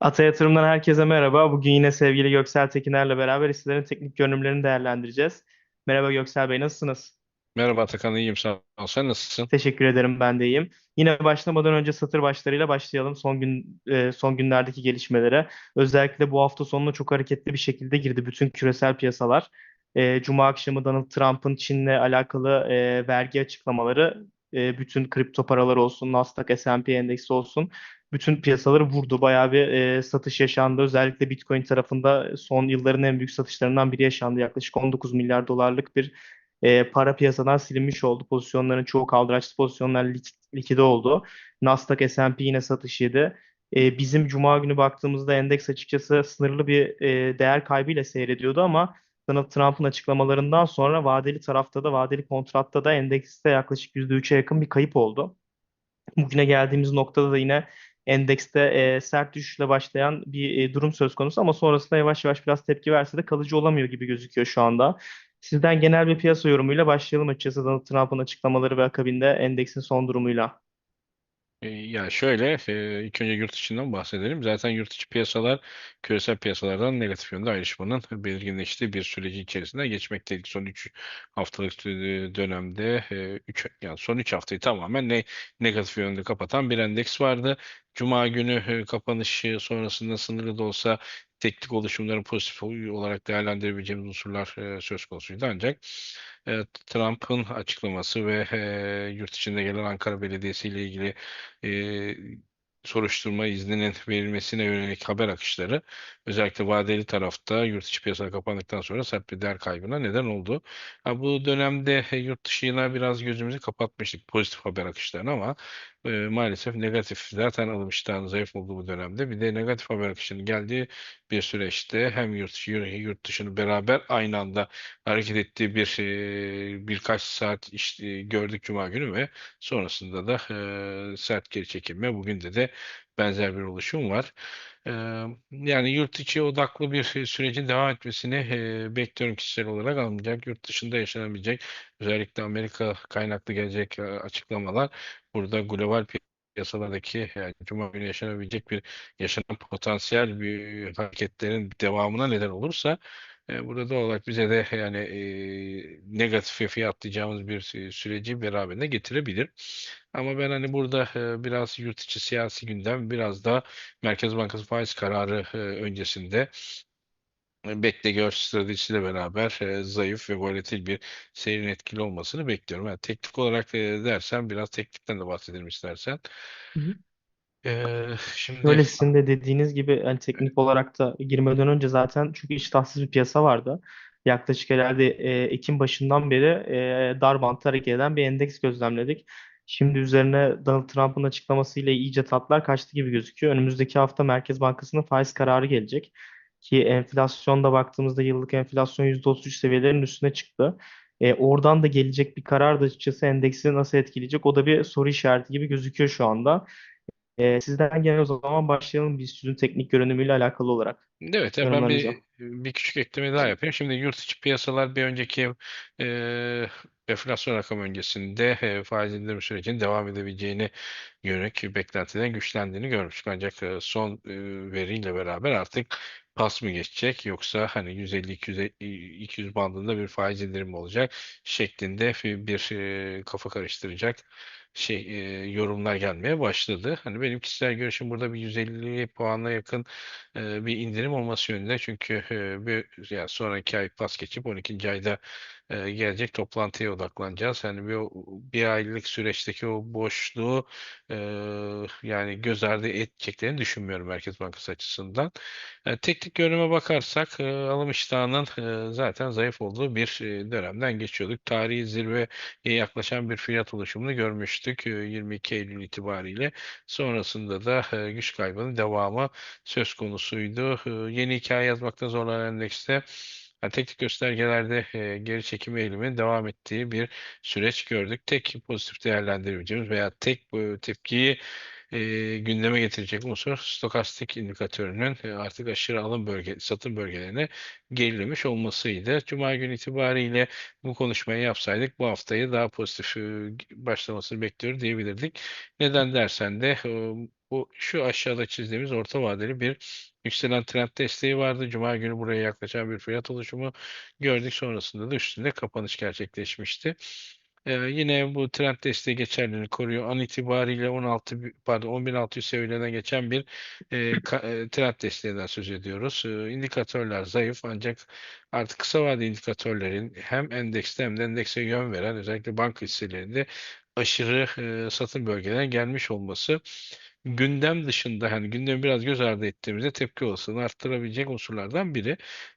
Ata Yatırım'dan herkese merhaba. Bugün yine sevgili Göksel Tekiner'le beraber hisselerin teknik görünümlerini değerlendireceğiz. Merhaba Göksel Bey, nasılsınız? Merhaba Atakan, iyiyim sağ ol. Sen nasılsın? Teşekkür ederim, ben de iyiyim. Yine başlamadan önce satır başlarıyla başlayalım. Son gün e, son günlerdeki gelişmelere. Özellikle bu hafta sonuna çok hareketli bir şekilde girdi bütün küresel piyasalar. E, Cuma akşamı Donald Trump'ın Çin'le alakalı e, vergi açıklamaları bütün kripto paralar olsun, Nasdaq, S&P endeksi olsun bütün piyasaları vurdu. Bayağı bir e, satış yaşandı. Özellikle Bitcoin tarafında son yılların en büyük satışlarından biri yaşandı. Yaklaşık 19 milyar dolarlık bir e, para piyasadan silinmiş oldu. Pozisyonların çoğu kaldıraçlı pozisyonlar lik- likide oldu. Nasdaq, S&P yine satış. E, bizim Cuma günü baktığımızda endeks açıkçası sınırlı bir e, değer kaybıyla seyrediyordu ama Donald Trump'ın açıklamalarından sonra vadeli tarafta da vadeli kontratta da endekste yaklaşık %3'e yakın bir kayıp oldu. Bugüne geldiğimiz noktada da yine endekste e, sert düşüşle başlayan bir e, durum söz konusu ama sonrasında yavaş yavaş biraz tepki verse de kalıcı olamıyor gibi gözüküyor şu anda. Sizden genel bir piyasa yorumuyla başlayalım açıkçası Donald Trump'ın açıklamaları ve akabinde endeksin son durumuyla. E, Ya şöyle, e, ilk önce yurt içinden bahsedelim. Zaten yurt içi piyasalar küresel piyasalardan negatif yönde ayrışmanın belirginleştiği bir süreci içerisinde geçmekteydik. Son 3 haftalık e, dönemde 3 yani son 3 haftayı tamamen ne, negatif yönde kapatan bir endeks vardı. Cuma günü e, kapanışı sonrasında sınırlı da olsa teknik oluşumların pozitif olarak değerlendirebileceğimiz unsurlar e, söz konusuydu. Ancak e, Trump'ın açıklaması ve e, yurt içinde gelen Ankara Belediyesi ile ilgili e, soruşturma izninin verilmesine yönelik haber akışları özellikle vadeli tarafta yurt içi piyasa kapandıktan sonra sert bir değer kaybına neden oldu. Ha, bu dönemde e, yurt dışına biraz gözümüzü kapatmıştık pozitif haber akışlarına ama e, maalesef negatif zaten alım iştahının zayıf olduğu bu dönemde bir de negatif haber akışının geldiği bir süreçte hem yurt içi yurt dışını beraber aynı anda hareket ettiği bir e, birkaç saat işte gördük Cuma günü ve sonrasında da e, sert geri çekilme. Bugün de de benzer bir oluşum var. Yani yurt içi odaklı bir sürecin devam etmesini bekliyorum kişisel olarak almayacak. Yurt dışında yaşanabilecek özellikle Amerika kaynaklı gelecek açıklamalar burada global piyasalardaki yani Cuma günü yaşanabilecek bir yaşanan potansiyel bir hareketlerin devamına neden olursa burada doğal olarak bize de yani e, negatife fiyatlayacağımız bir sü- süreci beraberinde getirebilir. Ama ben hani burada e, biraz yurt içi siyasi gündem biraz da Merkez Bankası faiz kararı e, öncesinde e, bekle gör stratejisiyle beraber e, zayıf ve volatil bir seyrin etkili olmasını bekliyorum. Yani teknik olarak e, dersen biraz teknikten de bahsedelim istersen. Hı hı. E, şimdi Şöyle sizin de dediğiniz gibi hani teknik olarak da girmeden önce zaten çünkü iştahsız bir piyasa vardı. Yaklaşık herhalde e, Ekim başından beri e, dar bantta hareket eden bir endeks gözlemledik. Şimdi üzerine Donald Trump'ın açıklamasıyla iyice tatlar kaçtı gibi gözüküyor. Önümüzdeki hafta Merkez Bankası'nın faiz kararı gelecek. Ki enflasyonda baktığımızda yıllık enflasyon %33 seviyelerinin üstüne çıktı. E, oradan da gelecek bir karar da açıkçası endeksi nasıl etkileyecek o da bir soru işareti gibi gözüküyor şu anda. Ee, sizden gene o zaman başlayalım biz sizin teknik görünümüyle alakalı olarak Evet, ben bir bir küçük ekleme daha yapayım. Şimdi yurt içi piyasalar bir önceki e, enflasyon rakamı öncesinde e, faiz indirimi sürecinin devam edebileceğini yönelik beklentiden güçlendiğini görmüştük. Ancak e, son e, veriyle beraber artık pas mı geçecek yoksa hani 150-200 200 bandında bir faiz indirimi olacak şeklinde bir, bir e, kafa karıştıracak şey e, yorumlar gelmeye başladı. Hani benim kişisel görüşüm burada bir 150 puana yakın e, bir indirim olması yönünde. Çünkü e, bir yani sonraki ay pas geçip 12. ayda e, gelecek toplantıya odaklanacağız. Hani bir, bir aylık süreçteki o boşluğu e, yani göz ardı edeceklerini düşünmüyorum Merkez Bankası açısından. E, teknik görünüme bakarsak e, alım iştahının e, zaten zayıf olduğu bir e, dönemden geçiyorduk. Tarihi zirveye yaklaşan bir fiyat oluşumunu görmüştük e, 22 Eylül itibariyle. Sonrasında da e, güç kaybının devamı söz konusuydu. E, yeni hikaye yazmakta zorlanan endekste yani teknik göstergelerde e, geri çekim eğiliminin devam ettiği bir süreç gördük. Tek pozitif değerlendirebileceğimiz veya tek e, tepkiyi e, gündeme getirecek unsur stokastik indikatörünün e, artık aşırı alım bölge, satım bölgelerine gerilemiş olmasıydı. Cuma günü itibariyle bu konuşmayı yapsaydık bu haftayı daha pozitif e, başlamasını bekliyor diyebilirdik. Neden dersen de e, bu şu aşağıda çizdiğimiz orta vadeli bir yükselen trend desteği vardı. Cuma günü buraya yaklaşan bir fiyat oluşumu gördük. Sonrasında da üstünde kapanış gerçekleşmişti. Ee, yine bu trend desteği geçerliliğini koruyor. An itibariyle 16 bi- pardon 10.600 seviyelerinden geçen bir e, ka- e, trend desteğinden söz ediyoruz. Ee, indikatörler zayıf ancak artık kısa vadeli indikatörlerin hem endekste hem de endekse yön veren özellikle banka hisselerinde aşırı e, satım bölgelerine gelmiş olması gündem dışında hani gündemi biraz göz ardı ettiğimizde tepki olasılığını arttırabilecek unsurlardan biri.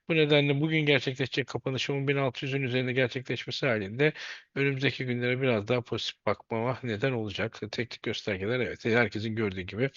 Bu nedenle bugün gerçekleşecek kapanışın 10.600'ün üzerinde gerçekleşmesi halinde önümüzdeki günlere biraz daha pozitif bakmama neden olacak. Teknik göstergeler evet herkesin gördüğü gibi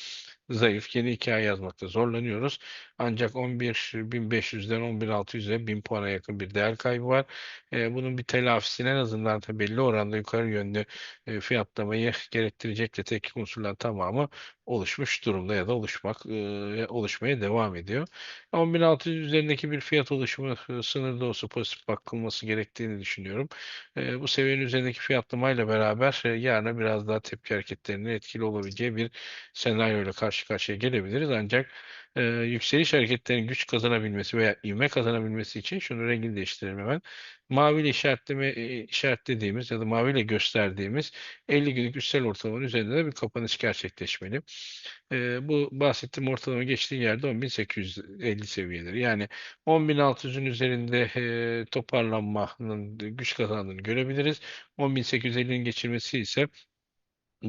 zayıf. Yeni hikaye yazmakta zorlanıyoruz. Ancak 11.500'den 11.600'e 1000 puana yakın bir değer kaybı var. E, bunun bir telafisini en azından da belli oranda yukarı yönlü e, fiyatlamayı gerektirecek de teknik unsurlar tamamı oluşmuş durumda ya da oluşmak e, oluşmaya devam ediyor. 10.600 üzerindeki bir fiyat oluşumu sınırda olsa pozitif bakılması gerektiğini düşünüyorum. E, bu seviyenin üzerindeki fiyatlamayla beraber e, yarına biraz daha tepki hareketlerinin etkili olabileceği bir senaryoyla karşı karşıya gelebiliriz. Ancak e, yükseliş hareketlerinin güç kazanabilmesi veya ivme kazanabilmesi için şunu rengini değiştirelim hemen. Maviyle işaretleme, e, işaretlediğimiz ya da maviyle gösterdiğimiz 50 günlük üstel ortalamanın üzerinde de bir kapanış gerçekleşmeli. E, bu bahsettiğim ortalama geçtiği yerde 10.850 seviyeleri. Yani 10.600'ün üzerinde e, toparlanmanın güç kazandığını görebiliriz. 10.850'nin geçirmesi ise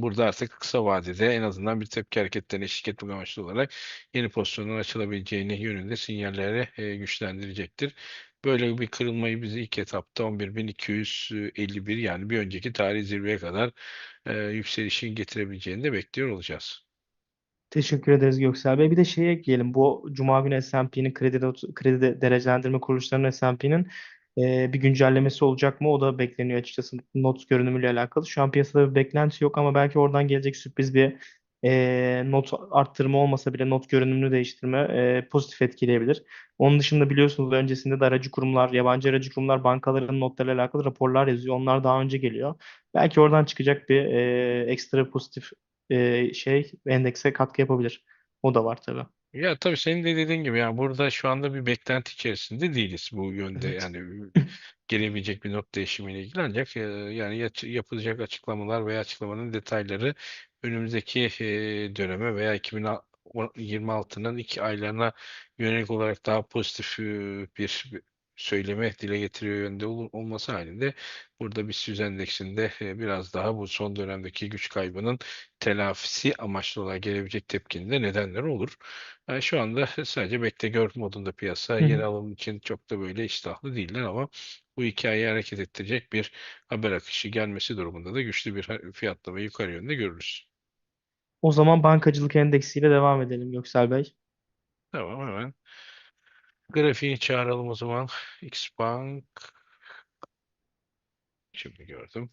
Burada artık kısa vadede en azından bir tepki hareketlerine eşlik etmek amaçlı olarak yeni pozisyonların açılabileceğini yönünde sinyalleri e, güçlendirecektir. Böyle bir kırılmayı bizi ilk etapta 11.251 yani bir önceki tarihi zirveye kadar e, yükselişin getirebileceğini de bekliyor olacağız. Teşekkür ederiz Göksel Bey. Bir de şey ekleyelim. Bu Cuma günü S&P'nin kredi, kredi de- derecelendirme kuruluşlarının S&P'nin e, bir güncellemesi olacak mı? O da bekleniyor açıkçası not görünümüyle alakalı. Şu an piyasada bir beklenti yok ama belki oradan gelecek sürpriz bir e, not arttırma olmasa bile not görünümünü değiştirme e, pozitif etkileyebilir. Onun dışında biliyorsunuz öncesinde de aracı kurumlar, yabancı aracı kurumlar bankaların notlarıyla alakalı raporlar yazıyor. Onlar daha önce geliyor. Belki oradan çıkacak bir e, ekstra pozitif e, şey endekse katkı yapabilir. O da var tabii. Ya tabii senin de dediğin gibi yani burada şu anda bir beklenti içerisinde değiliz bu yönde Evet. yani gelebilecek bir not değişimiyle ilgili ancak e, yani ya- yapılacak açıklamalar veya açıklamanın detayları önümüzdeki e, döneme veya 2026'nın ilk aylarına yönelik olarak daha pozitif e, bir söyleme dile getiriyor yönde ol- olması halinde burada BIST endeksinde e, biraz daha bu son dönemdeki güç kaybının telafisi amaçlı olarak gelebilecek tepkinin de nedenleri olur. Yani şu anda sadece bekle gör modunda piyasa yeni alım için çok da böyle iştahlı değiller ama bu hikayeyi hareket ettirecek bir haber akışı gelmesi durumunda da güçlü bir fiyatlama yukarı yönde görürüz. O zaman bankacılık endeksiyle devam edelim Göksel Bey. Tamam hemen. Grafiği çağıralım o zaman. Xbank şimdi gördüm.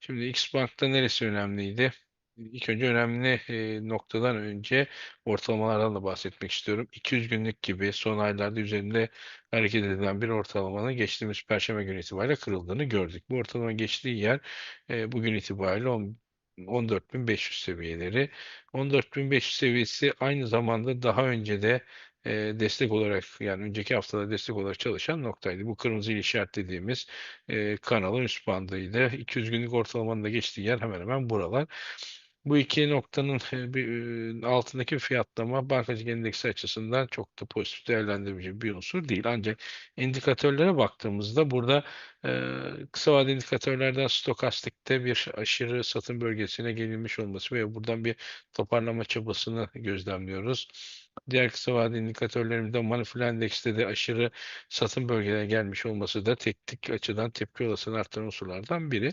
Şimdi Xbank'ta neresi önemliydi? İlk önce önemli e, noktadan önce ortalamalardan da bahsetmek istiyorum. 200 günlük gibi son aylarda üzerinde hareket edilen bir ortalamanın geçtiğimiz Perşembe günü itibariyle kırıldığını gördük. Bu ortalama geçtiği yer e, bugün itibariyle 10 14.500 seviyeleri. 14.500 seviyesi aynı zamanda daha önce de e, destek olarak yani önceki haftada destek olarak çalışan noktaydı. Bu kırmızı işaretlediğimiz e, kanalın üst bandıydı. 200 günlük ortalamanın da geçtiği yer hemen hemen buralar. Bu iki noktanın altındaki fiyatlama bankacılık endeksi açısından çok da pozitif değerlendirici bir unsur değil. Ancak indikatörlere baktığımızda burada kısa vadeli indikatörlerden stokastikte bir aşırı satım bölgesine gelinmiş olması ve buradan bir toparlama çabasını gözlemliyoruz. Diğer kısa vadeli indikatörlerimizde Maniflu Endeks'te de aşırı satım bölgelerine gelmiş olması da teknik açıdan tepki olasılığını arttıran unsurlardan biri.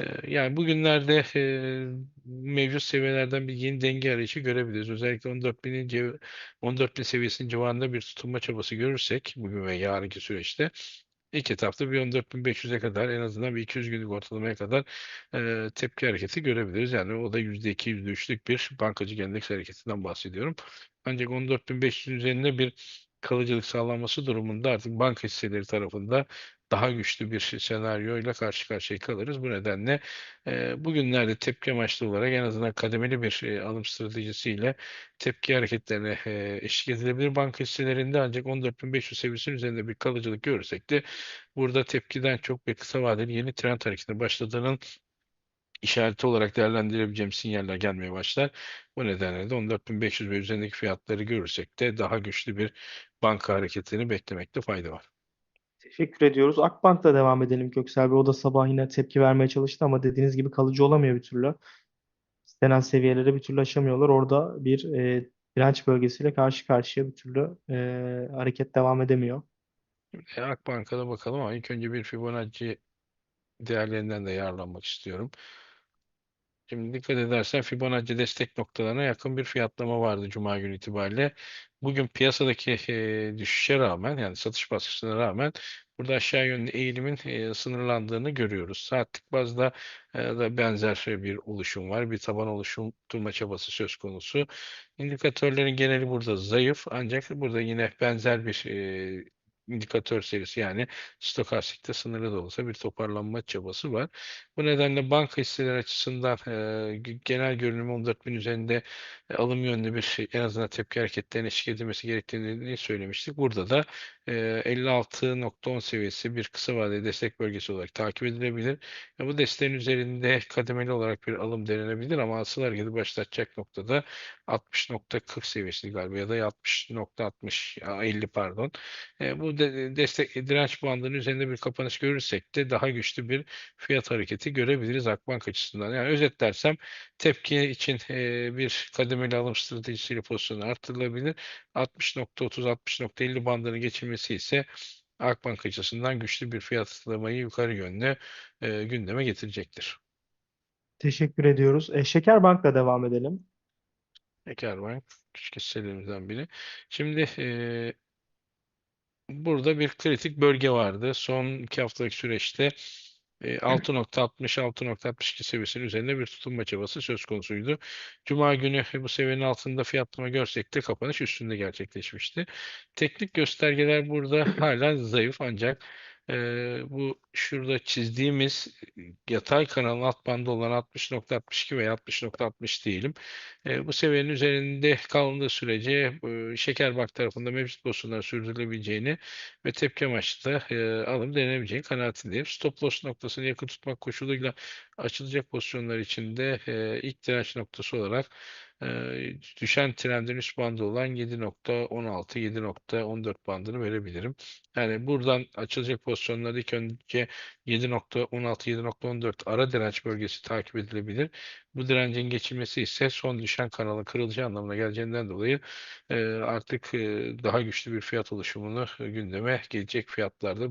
Ee, Yani bugünlerde e, mevcut seviyelerden bir yeni denge arayışı görebiliriz. Özellikle 14.000'in civ- 14.000 seviyesinin civarında bir tutunma çabası görürsek bugün ve yarınki süreçte ilk etapta bir 14.500'e kadar en azından bir 200 günlük ortalamaya kadar e, tepki hareketi görebiliriz. Yani o da %2, %3'lük bir bankacılık endeks hareketinden bahsediyorum. Ancak 14.500 üzerinde bir kalıcılık sağlanması durumunda artık banka hisseleri tarafında daha güçlü bir senaryoyla karşı karşıya kalırız. Bu nedenle e, bugünlerde tepki amaçlı olarak en azından kademeli bir e, alım stratejisiyle tepki hareketlerine e, eşlik edilebilir banka hisselerinde ancak 14.500 seviyesinin üzerinde bir kalıcılık görürsek de burada tepkiden çok bir kısa vadeli yeni trend hareketine başladığının işareti olarak değerlendirebileceğim sinyaller gelmeye başlar. Bu nedenle de 14.500 ve üzerindeki fiyatları görürsek de daha güçlü bir banka hareketini beklemekte fayda var. Teşekkür ediyoruz. Akbank'la devam edelim Göksel Bey. O da sabah yine tepki vermeye çalıştı ama dediğiniz gibi kalıcı olamıyor bir türlü. İstenen seviyelere bir türlü aşamıyorlar. Orada bir e, direnç bölgesiyle karşı karşıya bir türlü e, hareket devam edemiyor. E, Akbank'a bakalım ama ilk önce bir Fibonacci değerlerinden de yararlanmak istiyorum. Şimdi dikkat edersen Fibonacci destek noktalarına yakın bir fiyatlama vardı Cuma günü itibariyle. Bugün piyasadaki e, düşüşe rağmen yani satış baskısına rağmen burada aşağı yönlü eğilimin e, sınırlandığını görüyoruz. Saatlik bazda e, da benzer bir oluşum var. Bir taban oluşturma çabası söz konusu. İndikatörlerin geneli burada zayıf ancak burada yine benzer bir indikatör serisi yani stokastikte sınırlı da olsa bir toparlanma çabası var. Bu nedenle banka hisseleri açısından e, genel görünüm 14.000 üzerinde e, alım yönlü bir şey, en azından tepki hareketlerine eşlik edilmesi gerektiğini söylemiştik. Burada da 56.10 seviyesi bir kısa vadeli destek bölgesi olarak takip edilebilir. E, bu desteğin üzerinde kademeli olarak bir alım denenebilir ama asıl hareketi başlatacak noktada 60.40 seviyesi galiba ya da 60.60 50 pardon. E, bu de, destek direnç bandının üzerinde bir kapanış görürsek de daha güçlü bir fiyat hareketi görebiliriz Akbank açısından. Yani özetlersem tepki için e, bir kademeli alım stratejisiyle pozisyonu artırılabilir. 60.30-60.50 bandını geçirmesi ise Akbank açısından güçlü bir fiyatlamayı yukarı yönlü e, gündeme getirecektir. Teşekkür ediyoruz. E, Şekerbank'la devam edelim. Şekerbank küçük hisselerimizden biri. Şimdi e, burada bir kritik bölge vardı. Son iki haftalık süreçte 6.60-6.62 seviyesinin üzerinde bir tutunma çabası söz konusuydu. Cuma günü bu seviyenin altında fiyatlama görsek de kapanış üstünde gerçekleşmişti. Teknik göstergeler burada hala zayıf ancak e, bu şurada çizdiğimiz yatay kanalın alt bandı olan 60.62 veya 60.60 diyelim. E, bu seviyenin üzerinde kalındığı sürece e, Şekerbank tarafında mevcut pozisyonlar sürdürülebileceğini ve tepki amaçlı da e, alım denenebileceği kanaatindeyim. Stop loss noktasını yakın tutmak koşuluyla açılacak pozisyonlar içinde e, ilk direnç noktası olarak düşen trendin üst bandı olan 7.16, 7.14 bandını verebilirim. Yani buradan açılacak pozisyonlarda ilk önce 7.16, 7.14 ara direnç bölgesi takip edilebilir. Bu direncin geçilmesi ise son düşen kanalın kırılacağı anlamına geleceğinden dolayı e, artık e, daha güçlü bir fiyat oluşumunu gündeme gelecek fiyatlarda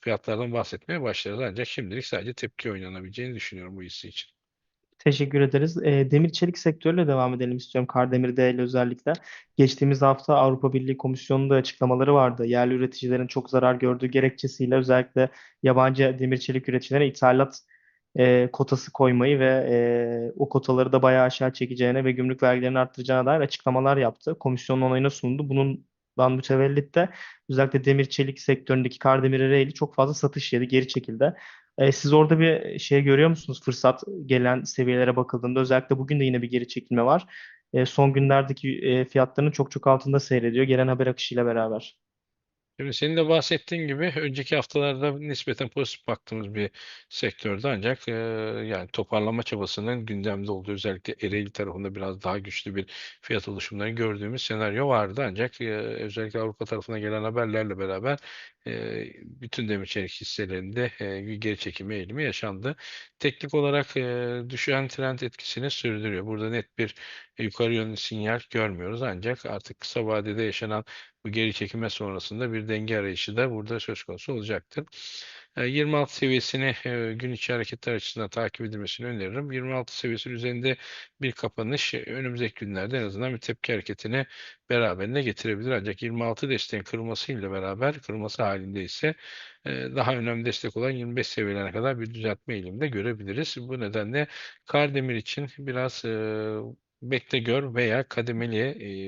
fiyatlardan bahsetmeye başlarız. Ancak şimdilik sadece tepki oynanabileceğini düşünüyorum bu hisse için. Teşekkür ederiz. E, demir çelik sektörüyle devam edelim istiyorum. Kardemir'de ile özellikle. Geçtiğimiz hafta Avrupa Birliği Komisyonu'nun da açıklamaları vardı. Yerli üreticilerin çok zarar gördüğü gerekçesiyle özellikle yabancı demir çelik üreticilerine ithalat e, kotası koymayı ve e, o kotaları da bayağı aşağı çekeceğine ve gümrük vergilerini arttıracağına dair açıklamalar yaptı. Komisyonun onayına sundu. Bundan mütevellit de özellikle demir çelik sektöründeki Kardemir Ereğli çok fazla satış yedi, geri çekildi. E, siz orada bir şey görüyor musunuz? Fırsat gelen seviyelere bakıldığında özellikle bugün de yine bir geri çekilme var. E, son günlerdeki e, fiyatların çok çok altında seyrediyor gelen haber akışıyla beraber. Şimdi senin de bahsettiğin gibi önceki haftalarda nispeten pozitif baktığımız bir sektörde ancak e, yani toparlama çabasının gündemde olduğu özellikle Ereğli tarafında biraz daha güçlü bir fiyat oluşumları gördüğümüz senaryo vardı. Ancak e, özellikle Avrupa tarafına gelen haberlerle beraber e, bütün demir çelik hisselerinde e, geri çekilme eğilimi yaşandı. Teknik olarak e, düşen trend etkisini sürdürüyor. Burada net bir yukarı yönlü sinyal görmüyoruz ancak artık kısa vadede yaşanan bu geri çekilme sonrasında bir denge arayışı da burada söz konusu olacaktır. 26 seviyesini gün içi hareketler açısından takip edilmesini öneririm. 26 seviyesinin üzerinde bir kapanış önümüzdeki günlerde en azından bir tepki hareketini beraberine getirebilir. Ancak 26 desteğin kırılmasıyla beraber kırılması halinde ise daha önemli destek olan 25 seviyelerine kadar bir düzeltme eğilimde görebiliriz. Bu nedenle Kardemir için biraz bekle veya kademeli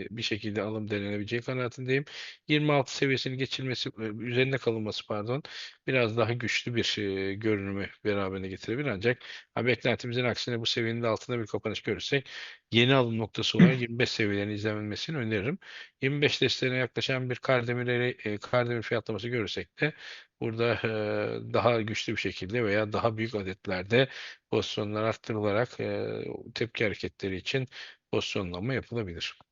e, bir şekilde alım denenebileceği kanaatindeyim. 26 seviyesini geçilmesi, üzerinde kalınması pardon, biraz daha güçlü bir e, görünümü beraberine getirebilir. Ancak ha, beklentimizin aksine bu seviyenin altında bir kapanış görürsek yeni alım noktası olarak 25 seviyelerini izlenmesini öneririm. 25 desteğine yaklaşan bir Kardemir, e, Kardemir fiyatlaması görürsek de burada e, daha güçlü bir şekilde veya daha büyük adetlerde pozisyonlar arttırılarak e, tepki hareketleri için pozisyonlama yapılabilir.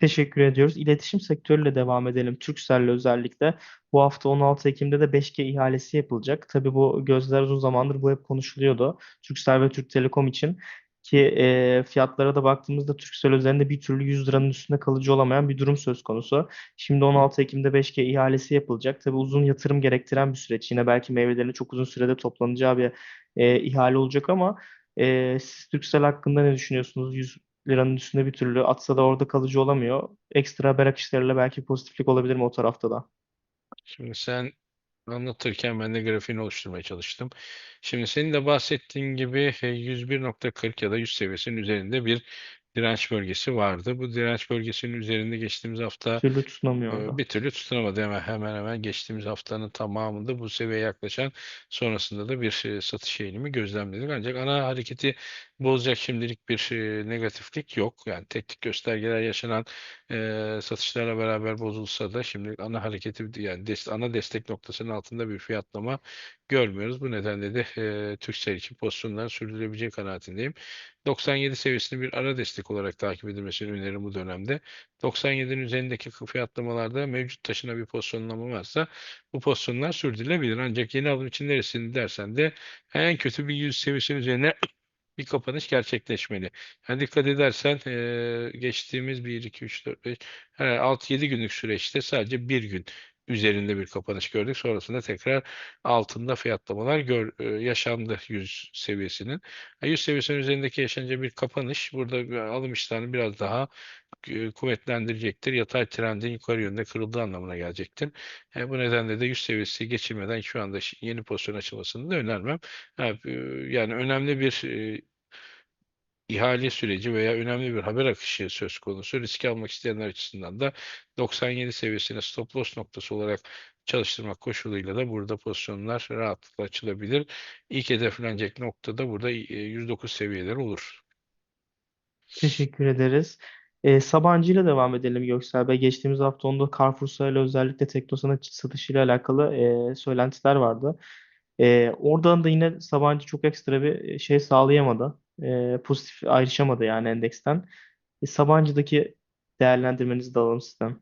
Teşekkür ediyoruz. İletişim sektörüyle devam edelim. Turkcell'le özellikle. Bu hafta 16 Ekim'de de 5G ihalesi yapılacak. Tabii bu gözler uzun zamandır bu hep konuşuluyordu. Turkcell ve Türk Telekom için. Ki e, fiyatlara da baktığımızda Turkcell üzerinde bir türlü 100 liranın üstünde kalıcı olamayan bir durum söz konusu. Şimdi 16 Ekim'de 5G ihalesi yapılacak. Tabii uzun yatırım gerektiren bir süreç. Yine belki meyvelerini çok uzun sürede toplanacağı bir e, ihale olacak ama e, siz Turkcell hakkında ne düşünüyorsunuz? 100 liranın üstünde bir türlü atsa da orada kalıcı olamıyor. Ekstra haber akışlarıyla belki pozitiflik olabilir mi o tarafta da? Şimdi sen anlatırken ben de grafiğini oluşturmaya çalıştım. Şimdi senin de bahsettiğin gibi e, 101.40 ya da 100 seviyesinin üzerinde bir direnç bölgesi vardı. Bu direnç bölgesinin üzerinde geçtiğimiz Bir hafta türlü tutunamıyor e, bir türlü tutunamadı. Hemen hemen hemen geçtiğimiz haftanın tamamında bu seviyeye yaklaşan sonrasında da bir e, satış eğilimi gözlemledik. Ancak ana hareketi bozacak şimdilik bir e, negatiflik yok. Yani teknik göstergeler yaşanan e, satışlarla beraber bozulsa da şimdi ana hareketi yani ana destek noktasının altında bir fiyatlama görmüyoruz. Bu nedenle de e, Turkcell için pozisyonların sürdürülebileceği kanaatindeyim. 97 seviyesini bir ara destek olarak takip edilmesini öneririm bu dönemde. 97'nin üzerindeki fiyatlamalarda mevcut taşına bir pozisyonlama varsa bu pozisyonlar sürdürülebilir. Ancak yeni alım için neresini dersen de en kötü bir 100 seviyesinin üzerine bir kapanış gerçekleşmeli. Yani dikkat edersen geçtiğimiz 1, 2, 3, 4, 5, 6-7 günlük süreçte sadece bir gün üzerinde bir kapanış gördük. Sonrasında tekrar altında fiyatlamalar gör, eee, yaşandı 100 seviyesinin. Yani 100 seviyesinin üzerindeki yaşanınca bir kapanış burada bir alım iştahını biraz daha e, kuvvetlendirecektir. Yatay trendin yukarı yönde kırıldığı anlamına gelecektir. E, bu nedenle de 100 seviyesi geçilmeden şu anda yeni pozisyon açılmasını da önermem. E, yani önemli bir e, ihale süreci veya önemli bir haber akışı söz konusu. Risk almak isteyenler açısından da 97 seviyesine stop loss noktası olarak çalıştırmak koşuluyla da burada pozisyonlar rahatlıkla açılabilir. İlk hedeflenecek nokta da burada e, 109 seviyeleri olur. Teşekkür ederiz. Ee, Sabancı ile devam edelim Göksel Bey. Geçtiğimiz hafta onda Carrefour ile özellikle Teknosan'a satışıyla alakalı e, söylentiler vardı. E, oradan da yine Sabancı çok ekstra bir şey sağlayamadı. E, pozitif ayrışamadı yani endeksten. E, Sabancı'daki değerlendirmenizi de alalım sizden.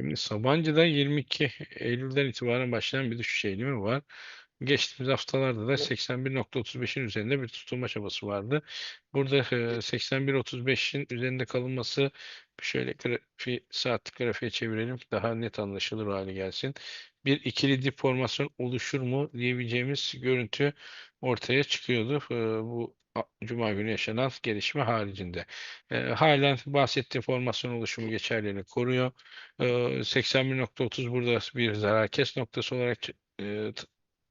Şimdi Sabancı'da 22 Eylül'den itibaren başlayan bir düşüş eğilimi var. Geçtiğimiz haftalarda da 81.35'in üzerinde bir tutulma çabası vardı. Burada e, 81.35'in üzerinde kalınması şöyle grafiği, saatlik grafiğe çevirelim daha net anlaşılır hale gelsin. Bir ikili dip formasyon oluşur mu diyebileceğimiz görüntü ortaya çıkıyordu. E, bu Cuma günü yaşanan gelişme haricinde. E, halen bahsettiğim formasyon oluşumu geçerliliğini koruyor. E, 81.30 burada bir zarar kes noktası olarak e,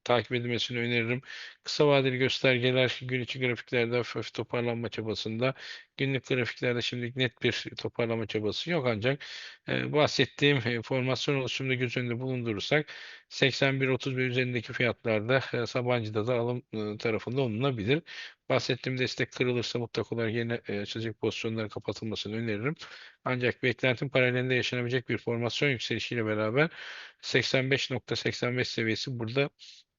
takip edilmesini öneririm. Kısa vadeli göstergeler gün içi grafiklerde hafif toparlanma çabasında. Günlük grafiklerde şimdilik net bir toparlama çabası yok ancak e, bahsettiğim e, formasyon oluşumunu göz önünde bulundurursak 81-30 ve üzerindeki fiyatlarda e, Sabancı'da da alım e, tarafında olunabilir. Bahsettiğim destek kırılırsa mutlak olarak yeni e, açılacak pozisyonların kapatılmasını öneririm. Ancak beklentim paralelinde yaşanabilecek bir formasyon yükselişiyle beraber 85.85 seviyesi burada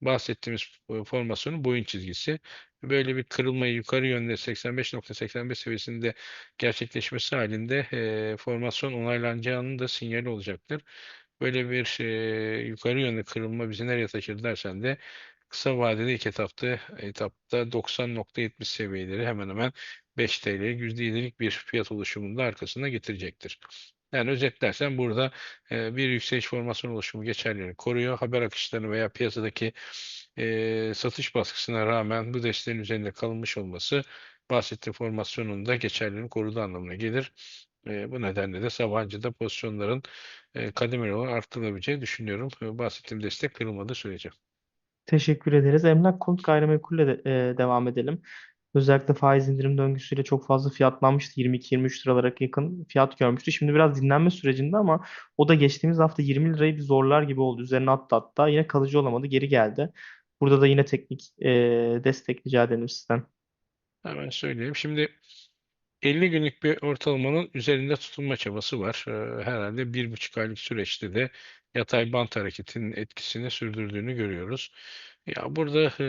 bahsettiğimiz e, formasyonun boyun çizgisi. Böyle bir kırılmayı yukarı yönde 85.85 seviyesinde gerçekleşmesi halinde e, formasyon onaylanacağının da sinyali olacaktır. Böyle bir e, yukarı yönde kırılma bizi nereye taşır dersen de kısa vadede ilk etapta etapta 90.70 seviyeleri hemen hemen 5 TL'ye %7'lik bir fiyat oluşumunu da arkasında getirecektir. Yani özetlersen burada e, bir yükseliş formasyon oluşumu geçerliliğini koruyor. Haber akışlarını veya piyasadaki e, satış baskısına rağmen bu desteğin üzerinde kalınmış olması bahsettiğim formasyonun da geçerliliğini koruduğu anlamına gelir. E, bu nedenle de Sabancı'da pozisyonların e, kademeli olarak arttırılabileceğini düşünüyorum. E, bahsettiğim destek kırılmadığı sürece. Teşekkür ederiz. Emlak Konut Gayrimenkul'le de, e, devam edelim. Özellikle faiz indirim döngüsüyle çok fazla fiyatlanmıştı. 22-23 liralara yakın fiyat görmüştü. Şimdi biraz dinlenme sürecinde ama o da geçtiğimiz hafta 20 lirayı bir zorlar gibi oldu. Üzerine attı hatta. Yine kalıcı olamadı. Geri geldi. Burada da yine teknik e, destek rica edelim sizden. Hemen söyleyeyim. Şimdi 50 günlük bir ortalamanın üzerinde tutunma çabası var. Ee, herhalde bir buçuk aylık süreçte de yatay bant hareketinin etkisini sürdürdüğünü görüyoruz. Ya burada e,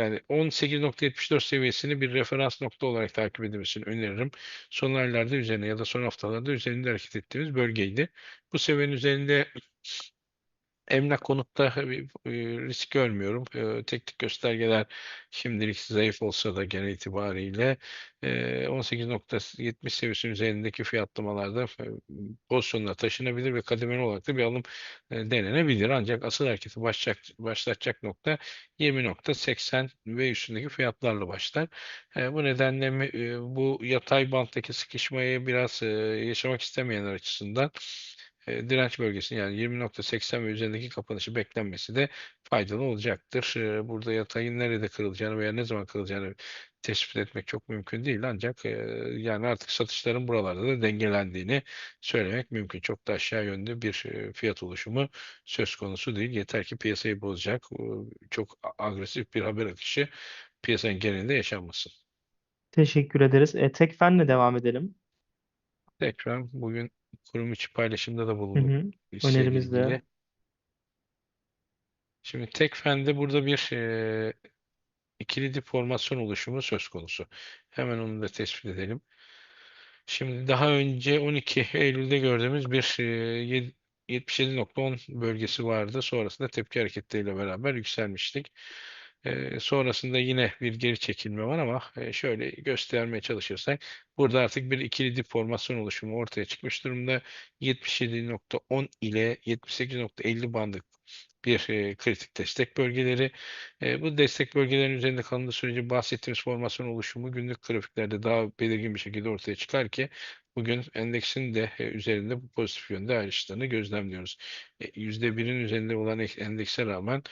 yani 18.74 seviyesini bir referans nokta olarak takip edilmesini öneririm. Son aylarda üzerine ya da son haftalarda üzerinde hareket ettiğimiz bölgeydi. Bu seviyenin üzerinde Emlak konutta bir e, risk görmüyorum. E, teknik göstergeler şimdilik zayıf olsa da genel itibariyle e, 18.70 seviyesinin üzerindeki fiyatlamalarda e, pozisyonlar taşınabilir ve kademeli olarak da bir alım e, denenebilir. Ancak asıl hareketi başlayacak, başlatacak nokta 20.80 ve üstündeki fiyatlarla başlar. E, bu nedenle e, bu yatay banttaki sıkışmayı biraz e, yaşamak istemeyenler açısından e, direnç bölgesinin yani 20.80 ve üzerindeki kapanışı beklenmesi de faydalı olacaktır. E, burada yatayın nerede kırılacağını veya ne zaman kırılacağını tespit etmek çok mümkün değil ancak e, yani artık satışların buralarda da dengelendiğini söylemek mümkün. Çok da aşağı yönlü bir e, fiyat oluşumu söz konusu değil. Yeter ki piyasayı bozacak e, çok agresif bir haber akışı piyasanın genelinde yaşanmasın. Teşekkür ederiz. E, Tekfen'le devam edelim. Tekrar bugün kurum içi paylaşımda da Hı bulunduk hı. hisseyle Önerimiz de. ilgili. Şimdi Tekfen'de burada bir e, ikili dip formasyon oluşumu söz konusu. Hemen onu da tespit edelim. Şimdi daha önce 12 Eylül'de gördüğümüz bir e, yed- 77.10 bölgesi vardı. Sonrasında tepki hareketleriyle beraber yükselmiştik. Sonrasında yine bir geri çekilme var ama şöyle göstermeye çalışırsak burada artık bir ikili dip formasyon oluşumu ortaya çıkmış durumda. 77.10 ile 78.50 bandı bir kritik destek bölgeleri. Bu destek bölgelerinin üzerinde kalındığı sürece bahsettiğimiz formasyon oluşumu günlük grafiklerde daha belirgin bir şekilde ortaya çıkar ki bugün endeksin de üzerinde bu pozitif yönde ayrıştığını gözlemliyoruz. E, %1'in üzerinde olan ek- endekse rağmen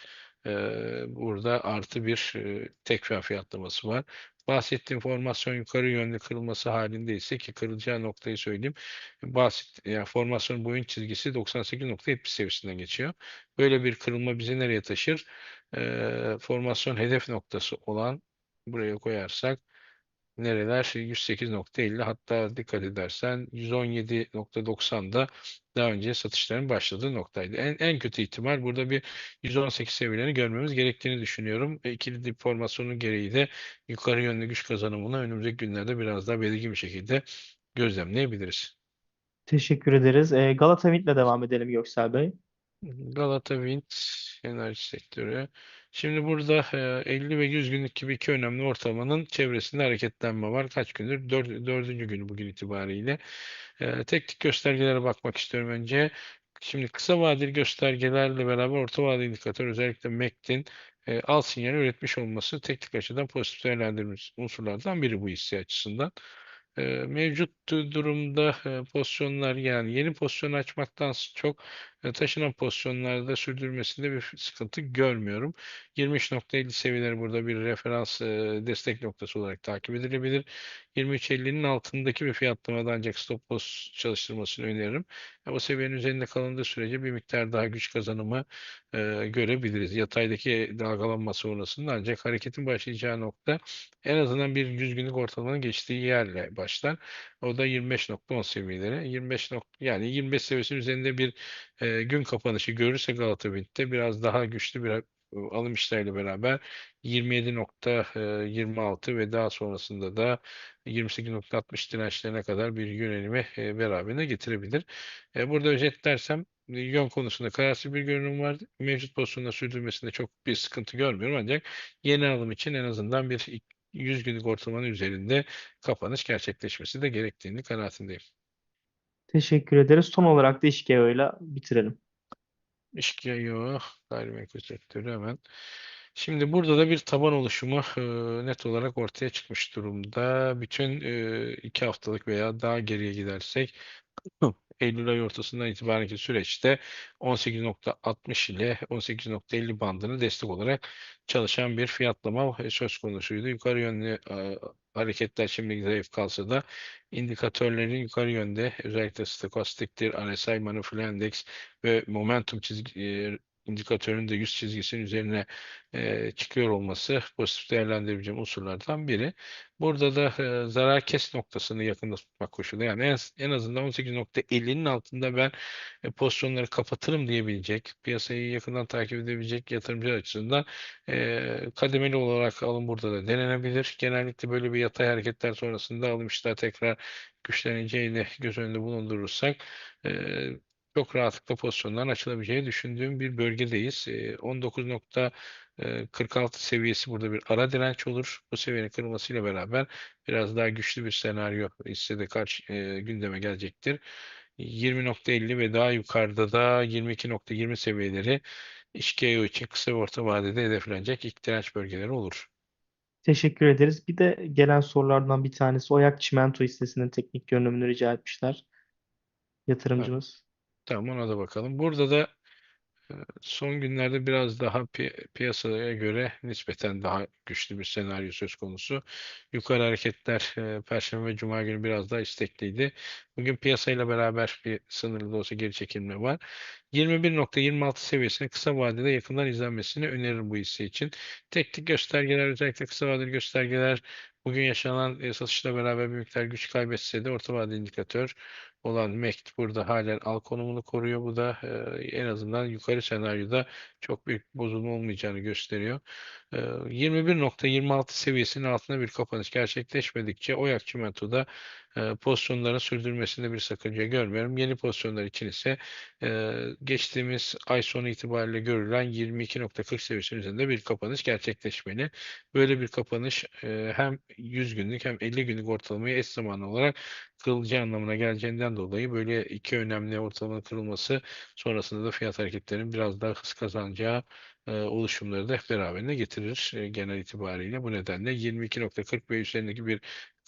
burada artı bir e, tekrar fiyatlaması var. Bahsettiğim formasyon yukarı yönlü kırılması halinde ise ki kırılacağı noktayı söyleyeyim. Bahset, yani formasyon boyun çizgisi 98.70 seviyesinden geçiyor. Böyle bir kırılma bizi nereye taşır? Formasyon hedef noktası olan buraya koyarsak nereler? 108.50 hatta dikkat edersen 117.90'da daha önce satışların başladığı noktaydı. En, en kötü ihtimal burada bir 118 seviyelerini görmemiz gerektiğini düşünüyorum. E, ikili dip formasyonu gereği de yukarı yönlü güç kazanımını önümüzdeki günlerde biraz daha belirgin bir şekilde gözlemleyebiliriz. Teşekkür ederiz. E, Galata Wind'le devam edelim Göksel Bey. Galata Wind enerji sektörü. Şimdi burada e, 50 ve 100 günlük gibi iki önemli ortalamanın çevresinde hareketlenme var. Kaç gündür? Dör, dördüncü günü bugün itibariyle. E, teknik göstergelere bakmak istiyorum önce. Şimdi kısa vadeli göstergelerle beraber orta vadeli indikatör özellikle MACD'in e, al sinyali üretmiş olması teknik açıdan pozitif değerlendirilmiş unsurlardan biri bu hisse açısından. E, mevcut du- durumda e, pozisyonlar yani yeni pozisyon açmaktan çok e, taşınan pozisyonlarda sürdürmesinde bir sıkıntı görmüyorum. 23.50 seviyeleri burada bir referans e, destek noktası olarak takip edilebilir. 23.50'nin altındaki bir fiyatlamada ancak stop loss çalıştırmasını öneririm. Ya, bu seviyenin üzerinde kalındığı sürece bir miktar daha güç kazanımı e, görebiliriz. Yataydaki dalgalanma sonrasında ancak hareketin başlayacağı nokta en azından bir 100 günlük ortalamanın geçtiği yerle başlar. O da 25.10 seviyeleri. 25 nok yani 25 seviyesinin üzerinde bir e, gün kapanışı görürse Galata Wind'de biraz daha güçlü bir e, alım işleriyle beraber 27.26 ve daha sonrasında da 28.60 dirençlerine kadar bir yönelimi e, beraberine getirebilir. E, burada özetlersem e, yön konusunda kararsız bir görünüm var. Mevcut pozisyonda sürdürmesinde çok bir sıkıntı görmüyorum ancak yeni alım için en azından bir 100 günlük ortalamanın üzerinde kapanış gerçekleşmesi de gerektiğini kanaatindeyim. Teşekkür ederiz. Son olarak da İşgeo'yla bitirelim. İşgeo, gayrimenkul sektörü hemen. Şimdi burada da bir taban oluşumu e, net olarak ortaya çıkmış durumda. Bütün e, iki haftalık veya daha geriye gidersek Eylül ayı ortasından itibarenki süreçte 18.60 ile 18.50 bandını destek olarak çalışan bir fiyatlama e, söz konusuydu. Yukarı yönlü e, hareketler şimdi zayıf kalsa da indikatörlerin yukarı yönde özellikle stokastiktir, RSI Manufacturing Index ve momentum çizgi indikatörünün de 100 çizgisinin üzerine e, çıkıyor olması pozitif değerlendirebileceğim unsurlardan biri. Burada da e, zarar kes noktasını yakında tutmak koşulu. Yani en, en azından 18.50'nin altında ben e, pozisyonları kapatırım diyebilecek, piyasayı yakından takip edebilecek yatırımcı açısından e, kademeli olarak alım burada da denenebilir. Genellikle böyle bir yatay hareketler sonrasında alım işler tekrar güçleneceğini göz önünde bulundurursak e, çok rahatlıkla pozisyonların açılabileceğini düşündüğüm bir bölgedeyiz. E, 19.46 seviyesi burada bir ara direnç olur. Bu seviyenin kırılmasıyla beraber biraz daha güçlü bir senaryo hissede karşı e, gündeme gelecektir. 20.50 ve daha yukarıda da 22.20 seviyeleri İşKEO için kısa ve orta vadede hedeflenecek ilk direnç bölgeleri olur. Teşekkür ederiz. Bir de gelen sorulardan bir tanesi Oyak Çimento hissesinin teknik görünümünü rica etmişler yatırımcımız. Tamam ona da bakalım. Burada da e, son günlerde biraz daha pi- piyasaya göre nispeten daha güçlü bir senaryo söz konusu. Yukarı hareketler e, Perşembe ve Cuma günü biraz daha istekliydi. Bugün piyasayla beraber bir sınırlı da olsa geri çekilme var. 21.26 seviyesine kısa vadede yakından izlenmesini öneririm bu hisse için. Teknik göstergeler özellikle kısa vadeli göstergeler bugün yaşanan e, satışla beraber bir miktar güç kaybetse de orta vadeli indikatör olan MECT burada halen al konumunu koruyor. Bu da e, en azından yukarı senaryoda çok büyük bozulma olmayacağını gösteriyor. E, 21.26 seviyesinin altında bir kapanış gerçekleşmedikçe Oyak Çimento'da e, pozisyonların sürdürmesinde bir sakınca görmüyorum. Yeni pozisyonlar için ise e, geçtiğimiz ay sonu itibariyle görülen 22.40 seviyesinin üzerinde bir kapanış gerçekleşmeli. Böyle bir kapanış e, hem 100 günlük hem 50 günlük ortalamayı eş zamanlı olarak kırılacağı anlamına geleceğinden dolayı böyle iki önemli ortalamanın kırılması sonrasında da fiyat hareketlerinin biraz daha hız kazanacağı e, oluşumları da beraberinde getirir genel itibariyle. Bu nedenle 22.40 ve üzerindeki bir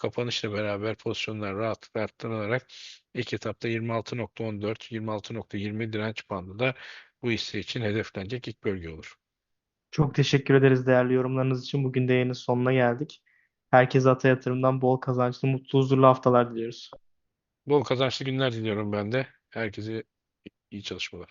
kapanışla beraber pozisyonlar rahatlıkla arttırılarak ilk etapta 26.14, 26.20 direnç bandı da bu hisse için hedeflenecek ilk bölge olur. Çok teşekkür ederiz değerli yorumlarınız için. Bugün de yayının sonuna geldik. Herkese Ata Yatırım'dan bol kazançlı, mutlu, huzurlu haftalar diliyoruz. Bol kazançlı günler diliyorum ben de. Herkese iyi çalışmalar.